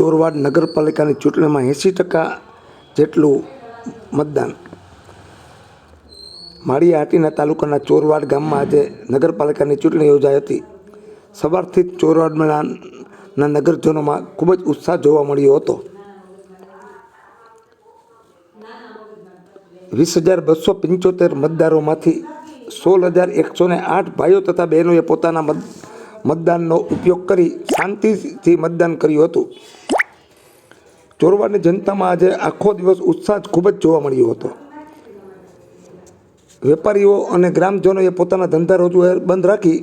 ચોરવાડ નગરપાલિકાની ચૂંટણીમાં એંસી ટકા જેટલું મતદાન. માળિયા હાટીના તાલુકાના ચોરવાડ ગામમાં આજે નગરપાલિકાની ચૂંટણી યોજાઈ હતી. સવારથી જ ચોરવાડના નગરજનોમાં ખૂબ જ ઉત્સાહ જોવા મળ્યો હતો. વીસ હજાર બસો પંચોતેર મતદારોમાંથી સોળ હજાર એકસો ને આઠ ભાઈઓ તથા બહેનોએ પોતાના મત મતદાનનો ઉપયોગ કરી શાંતિથી મતદાન કર્યું હતું. ચોરવાડની જનતામાં આજે આખો દિવસ ઉત્સાહ ખૂબ જ જોવા મળ્યો હતો. વેપારીઓ અને ગ્રામજનોએ પોતાના ધંધા રોજગાર બંધ રાખી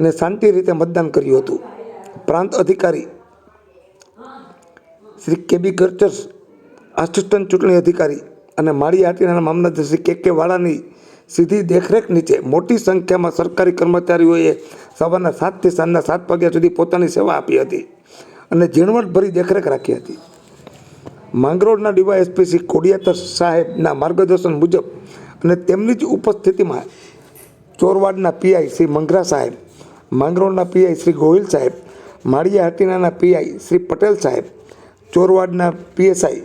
ને શાંતિ રીતે મતદાન કર્યું હતું. પ્રાંત અધિકારી શ્રી કેબી ગર્ચર્સ આસિસ્ટન્ટ ચૂંટણી અધિકારી અને માળી આટીના મામલતદાર શ્રી કે કે વાળાની સીધી દેખરેખ નીચે. મોટી સંખ્યામાં સરકારી કર્મચારીઓએ સવારના સાતથી સાંજના સાત વાગ્યા સુધી પોતાની સેવા આપી હતી અને ઝીણવટભરી દેખરેખ રાખી હતી. માંગરોળના શ્રી કોડિયાતર સાહેબના માર્ગદર્શન મુજબ અને તેમની જ ઉપસ્થિતિમાં ચોરવાડના પીઆઈ શ્રી મંગરા સાહેબ, માંગરોળના પીઆઈ શ્રી ગોહિલ સાહેબ, માળિયા હાટીનાના પીઆઈ શ્રી પટેલ સાહેબ, ચોરવાડના પીએસઆઈ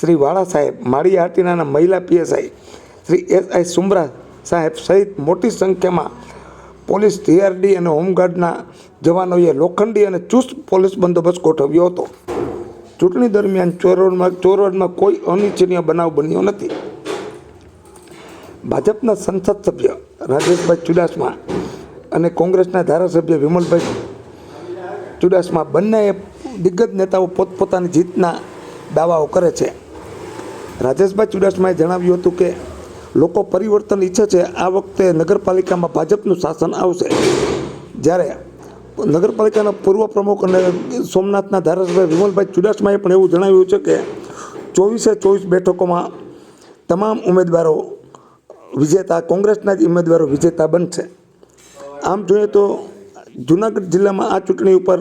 શ્રી વાળા સાહેબ, માળિયા હાટીનાના મહિલા PSI Shri S I Sumra સાહેબ સહિત મોટી સંખ્યામાં પોલીસ સીઆરડી અને હોમગાર્ડના જવાનોએ લોખંડી અને ચુસ્ત પોલીસ બંદોબસ્ત ગોઠવ્યો હતો. ચૂંટણી દરમિયાન ચોરવાડમાં ચોરવાડમાં કોઈ અનિચ્છનીય બનાવ બન્યો નથી. ભાજપના સંસદ સભ્ય રાજેશભાઈ ચુડાસમા અને કોંગ્રેસના ધારાસભ્ય વિમલભાઈ ચુડાસમા બંનેએ દિગ્ગજ નેતાઓ પોતપોતાની જીતના દાવાઓ કરે છે. રાજેશભાઈ ચુડાસમાએ જણાવ્યું હતું કે લોકો પરિવર્તન ઈચ્છે છે, આ વખતે નગરપાલિકામાં ભાજપનું શાસન આવશે. જ્યારે નગરપાલિકાના પૂર્વ પ્રમુખ અને સોમનાથના ધારાસભ્ય વિમલભાઈ ચુડાસમાએ પણ એવું જણાવ્યું છે કે, ચોવીસે ચોવીસ બેઠકોમાં તમામ ઉમેદવારો વિજેતા, કોંગ્રેસના જ ઉમેદવારો વિજેતા બનશે. આમ જોઈએ તો જુનાગઢ જિલ્લામાં આ ચૂંટણી ઉપર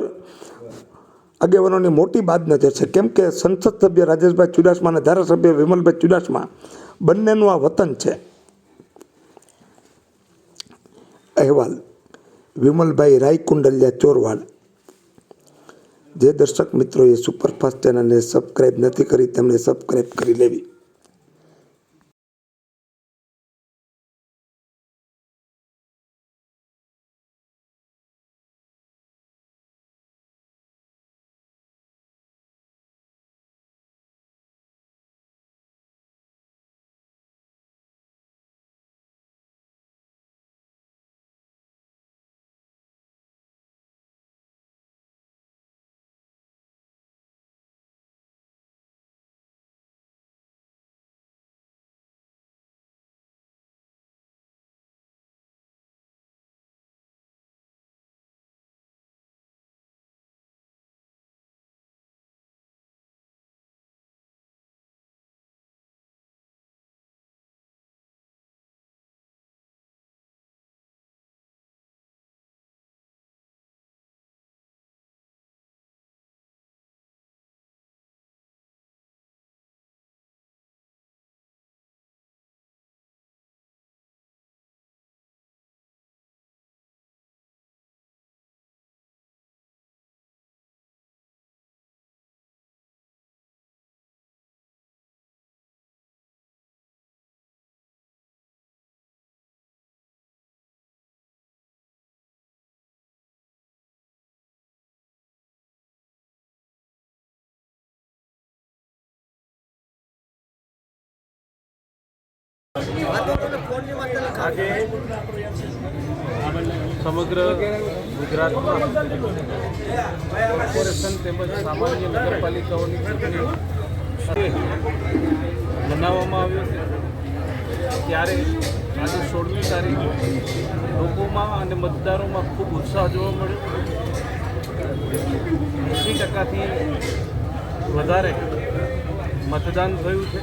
આગેવાનોની મોટી બાદ નજર છે. કેમ કે સંસદ સભ્ય રાજેશભાઈ ચુડાસમા અને ધારાસભ્ય વિમલભાઈ ચુડાસમા બંનેનું આ વતન છે. અહેવાલ, વિમલભાઈ રાયકુંડલિયા ચોરવાડ. જે દર્શક મિત્રોએ સુપરફાસ્ટ ચેનલને સબસ્ક્રાઈબ નથી કરી, તેમણે સબસ્ક્રાઈબ કરી લેવી. આજે સમગ્ર ગુજરાતમાં કોર્પોરેશન તેમજ સામાન્ય નગરપાલિકાઓની ચૂંટણી મનાવવામાં આવ્યો ત્યારે આજે સોળમી તારીખ લોકોમાં અને મતદારોમાં ખૂબ ઉત્સાહ જોવા મળ્યો. એંસી ટકાથી વધારે મતદાન થયું છે.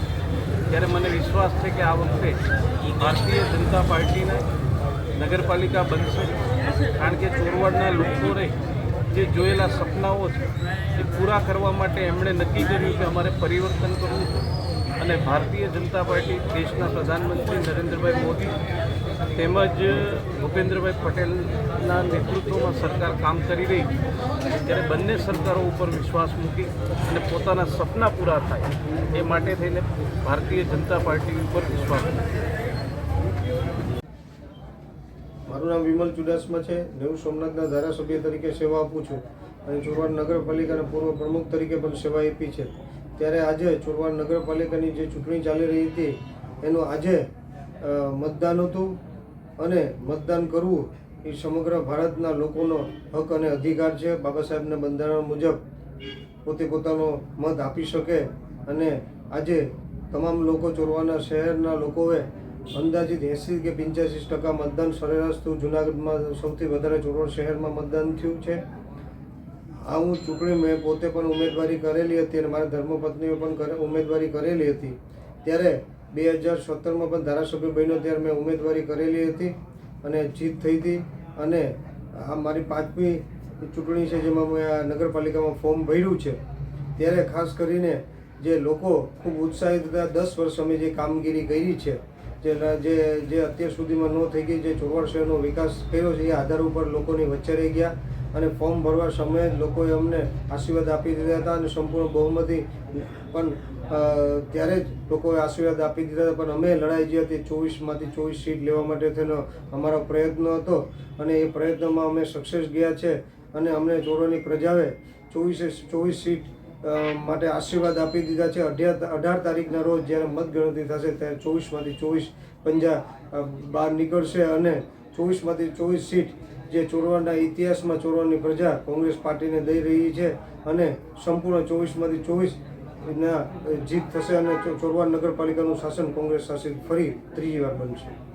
ત્યારે મને વિશ્વાસ છે કે આ વખતે ભારતીય જનતા પાર્ટીને નગરપાલિકા બનશે. કારણ કે ચોરવાડના લોકોને જે જોયેલા સપનાઓ છે, એ પૂરા કરવા માટે એમણે નક્કી કર્યું કે અમારે પરિવર્તન કરવું છે. અને ભારતીય જનતા પાર્ટી દેશના પ્રધાનમંત્રી નરેન્દ્રભાઈ મોદી તેમજ ભૂપેન્દ્રભાઈ પટેલના નેતૃત્વમાં સરકાર કામ કરી રહી ત્યારે બંને સરકારો ઉપર વિશ્વાસ મૂકી અને પોતાના સપના પૂરા થાય એ માટે થઈને ભારતીય જનતા પાર્ટી ઉપર વિશ્વાસ મારું નામ વિમલ ચુડાસમા છે. નેવું સોમનાથના ધારાસભ્ય તરીકે સેવા આપું છું. અને ચોરવાડ નગરપાલિકાના પૂર્વ પ્રમુખ તરીકે પણ સેવા આપી છે. ત્યારે આજે ચોરવાડ નગરપાલિકાની જે ચૂંટણી ચાલી રહી હતી, એનું આજે મતદાન હતું. અને મતદાન કરવું એ સમગ્ર ભારતના લોકોનો હક અને અધિકાર છે. બાબા સાહેબના બંધારણ મુજબ પોતે પોતાનો મત આપી શકે અને આજે તમામ લોકો ચોરવાના શહેરના લોકોએ અંદાજિત એંસી કે પંચ્યાસી ટકા મતદાન સરેરાશ તો જુનાગઢમાં સૌથી વધારે ચોરવાડ શહેરમાં મતદાન થયું છે. આ હું ચૂંટણી મેં પોતે પણ ઉમેદવારી કરેલી હતી અને મારા ધર્મપત્નીઓ પણ ઉમેદવારી કરેલી હતી. ત્યારે બે હજાર સત્તરમાં પણ ધારાસભ્ય બન્યો ત્યારે મેં ઉમેદવારી કરેલી હતી અને જીત થઈ હતી. અને આ મારી પાંચમી ચૂંટણી છે જેમાં મેં આ નગરપાલિકામાં ફોર્મ ભર્યું છે. ત્યારે ખાસ કરીને જે લોકો ખૂબ ઉત્સાહિત હતા, દસ વર્ષ અમે જે કામગીરી કરી છે, જે જે જે અત્યાર સુધીમાં ન થઈ ગઈ, જે ચોરવાડ શહેરનો વિકાસ કર્યો છે, એ આધાર ઉપર લોકોની વચ્ચે રહી ગયા. અને ફોર્મ ભરવા સમયે જ લોકોએ અમને આશીર્વાદ આપી દીધા હતા અને સંપૂર્ણ બહુમતી. પણ ત્યારે જ લોકોએ આશીર્વાદ આપી દીધા હતા. પણ અમે લડાઈ જે હતી, ચોવીસમાંથી ચોવીસ સીટ લેવા માટે થઈને અમારો પ્રયત્ન હતો. અને એ પ્રયત્નમાં અમે સક્સેસ ગયા છે અને અમને ચોરોની પ્રજાએ ચોવીસે, ચોવીસ સીટ માટે આશીર્વાદ આપી દીધા છે. અઢાર અઢાર તારીખના રોજ જ્યારે મતગણતરી થશે ત્યારે ચોવીસમાંથી ચોવીસ પંજા બહાર નીકળશે અને ચોવીસમાંથી ચોવીસ સીટ જે ચોરવાડના ઇતિહાસમાં ચોરવાની પ્રજા કોંગ્રેસ પાર્ટીને દઈ રહી છે અને સંપૂર્ણ ચોવીસમાંથી ચોવીસ જીત થશે અને ચોરવાડ નગરપાલિકાનું શાસન કોંગ્રેસ શાસિત ફરી ત્રીજી વાર બનશે.